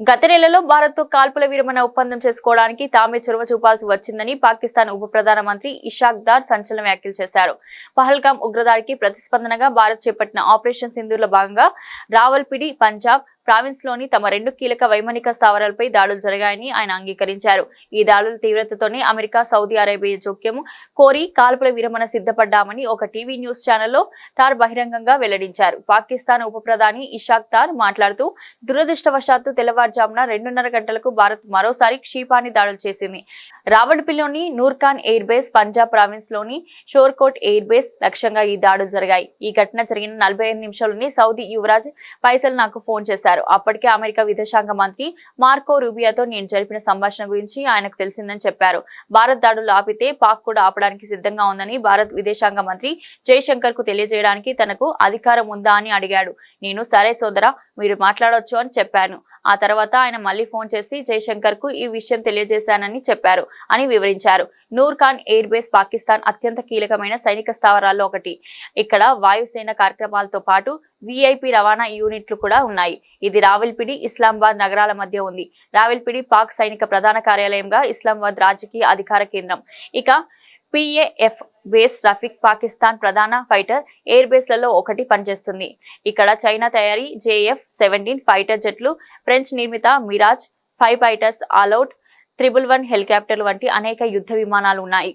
గత నెలలో భారత్తో కాల్పుల విరమణ ఒప్పందం చేసుకోవడానికి తామే చొరవ చూపాల్సి వచ్చిందని పాకిస్తాన్ ఉప ప్రధానమంత్రి ఇషాక్ దార్ సంచలన వ్యాఖ్యలు చేశారు. పహల్గాం ఉగ్రదాడికి ప్రతిస్పందనగా భారత్ చేపట్టిన ఆపరేషన్ సింధూర్లో భాగంగా రావల్పిడి పంజాబ్ ప్రావిన్స్లోని తమ రెండు కీలక వైమానిక స్థావరాలపై దాడులు జరిగాయని ఆయన అంగీకరించారు. ఈ దాడుల తీవ్రతతోనే అమెరికా సౌదీ అరేబియా జోక్యం కోరి కాల్పుల విరమణ సిద్ధపడ్డామని ఒక టీవీ న్యూస్ ఛానల్లో తార్ బహిరంగంగా వెల్లడించారు. పాకిస్తాన్ ఉప ప్రధాని ఇషాక్ తార్ మాట్లాడుతూ దురదృష్టవశాత్తు తెల్లవారుజామున రెండున్నర గంటలకు భారత్ మరోసారి క్షీపాన్ని దాడులు చేసింది. రావడ్పిలోని నూర్ఖాన్ ఎయిర్ బేస్ పంజాబ్ ప్రావిన్స్లోని షోర్కోట్ ఎయిర్ బేస్ లక్ష్యంగా ఈ దాడులు జరిగాయి. ఈ ఘటన జరిగిన నలభై ఐదు నిమిషాల్లోనే సౌదీ యువరాజ్ ఫైసల్ నాకు ఫోన్ చేశారు. అప్పటికే అమెరికా విదేశాంగ మంత్రి మార్కో రూబియాతో నేను జరిపిన సంభాషణ గురించి ఆయనకు తెలిసిందని చెప్పారు. భారత్ దాడులు ఆపితే పాక్ కూడా ఆపడానికి సిద్ధంగా ఉందని భారత్ విదేశాంగ మంత్రి జయశంకర్కు తెలియజేయడానికి తనకు అధికారం ఉందా అని అడిగాడు. నేను సరే సోదరా మీరు మాట్లాడొచ్చు అని చెప్పాను. ఆ తర్వాత ఆయన మళ్ళీ ఫోన్ చేసి జయశంకర్కు ఈ విషయం తెలియజేశానని చెప్పారు అని వివరించారు. నూర్ ఖాన్ ఎయిర్ బేస్ పాకిస్తాన్ అత్యంత కీలకమైన సైనిక స్థావరాల్లో ఒకటి. ఇక్కడ వాయుసేన కార్యక్రమాలతో పాటు విఐపి రవాణా యూనిట్లు కూడా ఉన్నాయి. ఇది రావెల్పిడి ఇస్లామాబాద్ నగరాల మధ్య ఉంది. రావెల్పిడి పాక్ సైనిక ప్రధాన కార్యాలయంగా ఇస్లామాబాద్ రాజకీయ అధికార కేంద్రం. ఇక పిఏఎఫ్ బేస్ రఫీక్ పాకిస్తాన్ ప్రధాన ఫైటర్ ఎయిర్ బేస్లలో ఒకటి పనిచేస్తుంది. ఇక్కడ చైనా తయారీ జేఎఫ్ సెవెంటీన్ ఫైటర్ జెట్లు ఫ్రెంచ్ నిర్మిత Mirage five fighters all out triple one హెలికాప్టర్లు వంటి అనేక యుద్ధ విమానాలు ఉన్నాయి.